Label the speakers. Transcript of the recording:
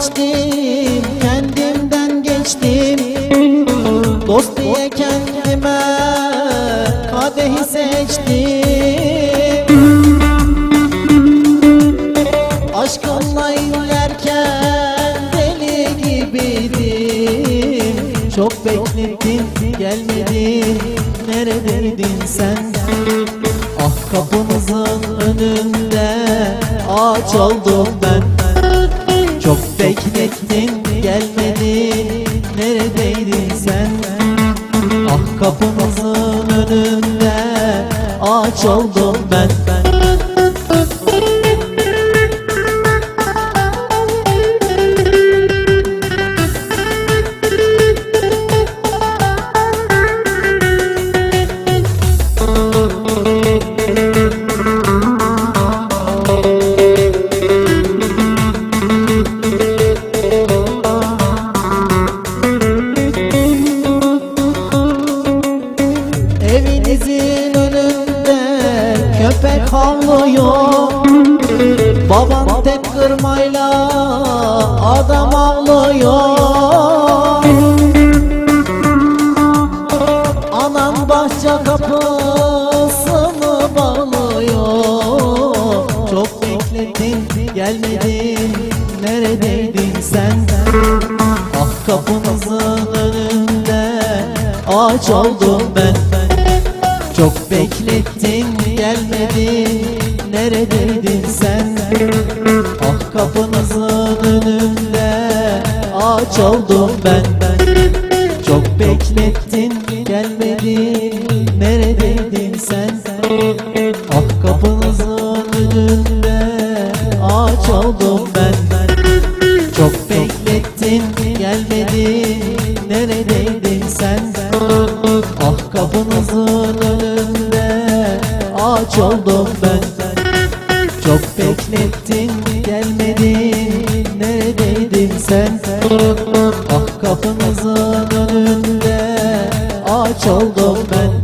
Speaker 1: içtim Kendimden geçtim. Dost diye kendime Kadehi seçtim. Aşkınla inlerken Deli gibiydim Çok beklettin gelmedin. Neredeydin sen? Ah kapımızın önünde Ağaç oldum Çok beklettin gelmedin. Neredeydin sen? Ah kapımızın önünde Ağaç oldum Evinizin önünde köpek havlıyor. Baban tek kırmayla adam avlıyor. Anan bahçe kapısını bağlıyor. Çok beklettin gelmedin. Neredeydin sen? Ah kapınızın önünde ağaç oldum ben Çok beklettin gelmedin neredeydin sen? Ah kapınızın önünde ağaç oldum ben. Çok beklettin gelmedin neredeydin sen? Ah kapınızın önünde ağaç oldum ben. Çok beklettin gelmedin neredeydin sen Ah kapınızın önünde ağaç oldum ben. Çok beklettin gelmedin. Neredeydin sen? Ah kapınızın önünde ağaç oldum ben